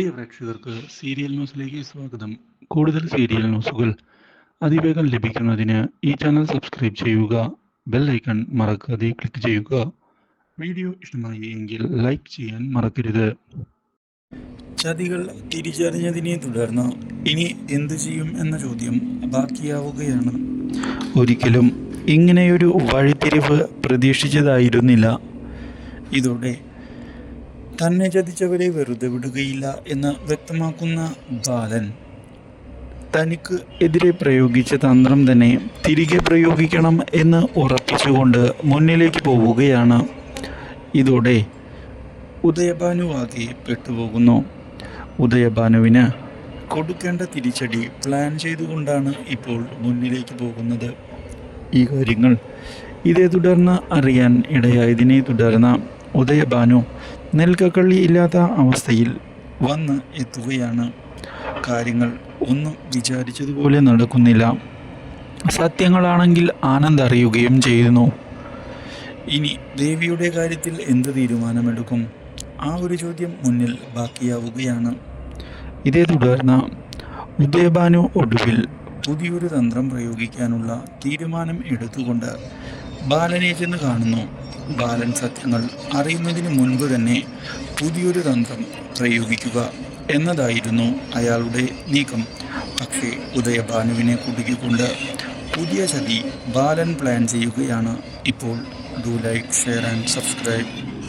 പ്രിയ പ്രേക്ഷകർക്ക് സീരിയൽ ന്യൂസിലേക്ക് സ്വാഗതം. കൂടുതൽ സീരിയൽ ന്യൂസുകൾ അതിവേഗം ലഭിക്കുന്നതിന് ഈ ചാനൽ സബ്സ്ക്രൈബ് ചെയ്യുക ബെൽ ഐക്കൺ മറക്കാതെ ക്ലിക്ക് ചെയ്യുക. വീഡിയോ ഇഷ്ടമായി എങ്കിൽ ലൈക്ക് ചെയ്യാൻ മറക്കരുത്. ചതികൾ തിരിച്ചറിഞ്ഞതിനെ തുടർന്ന് ഇനി എന്തു ചെയ്യും എന്ന ചോദ്യം ബാക്കിയാവുകയാണ്. ഒരിക്കലും ഇങ്ങനെയൊരു വഴിത്തിരിവ് പ്രതീക്ഷിച്ചതായിരുന്നില്ല. ഇതോടെ തന്നെ ചതിച്ചവരെ വെറുതെ വിടുകയില്ല എന്ന് വ്യക്തമാക്കുന്ന ബാലൻ. തനിക്ക് എതിരെ പ്രയോഗിച്ച തന്ത്രം തന്നെ തിരികെ പ്രയോഗിക്കണം എന്ന് ഉറപ്പിച്ചുകൊണ്ട് മുന്നിലേക്ക് പോവുകയാണ്. ഇതോടെ ഉദയഭാനു ആകെ പെട്ടുപോകുന്നു. ഉദയഭാനുവിന് കൊടുക്കേണ്ട തിരിച്ചടി പ്ലാൻ ചെയ്തുകൊണ്ടാണ് ഇപ്പോൾ മുന്നിലേക്ക് പോകുന്നത്. ഈ കാര്യങ്ങൾ ഇതേ തുടർന്ന് അറിയാൻ ഇടയായതിനെ തുടർന്ന് ഉദയഭാനു നെൽക്കക്കള്ളി ഇല്ലാത്ത അവസ്ഥയിൽ വന്ന് എത്തുകയാണ്. കാര്യങ്ങൾ ഒന്നും വിചാരിച്ചതുപോലെ നടക്കുന്നില്ല. സത്യങ്ങളാണെങ്കിൽ ആനന്ദ് അറിയുകയും ചെയ്യുന്നു. ഇനി ദേവിയുടെ കാര്യത്തിൽ എന്ത് തീരുമാനമെടുക്കും? ആ ഒരു ചോദ്യം മുന്നിൽ ബാക്കിയാവുകയാണ്. ഇതേ തുടർന്ന് ഉദയഭാനു ഒടുവിൽ പുതിയൊരു തന്ത്രം പ്രയോഗിക്കാനുള്ള തീരുമാനം എടുത്തുകൊണ്ട് ബാലനെ ചെന്ന് കാണുന്നു. ബാലൻ സത്യങ്ങൾ അറിയുന്നതിന് മുൻപ് തന്നെ പുതിയൊരു തന്ത്രം പ്രയോഗിക്കുക എന്നതായിരുന്നു അയാളുടെ നീക്കം. പക്ഷേ ഉദയഭാനുവിനെ കുടുക്കിക്കൊണ്ട് പുതിയ ചതി ബാലൻ പ്ലാൻ ചെയ്യുകയാണ്. ഇപ്പോൾ do like share and subscribe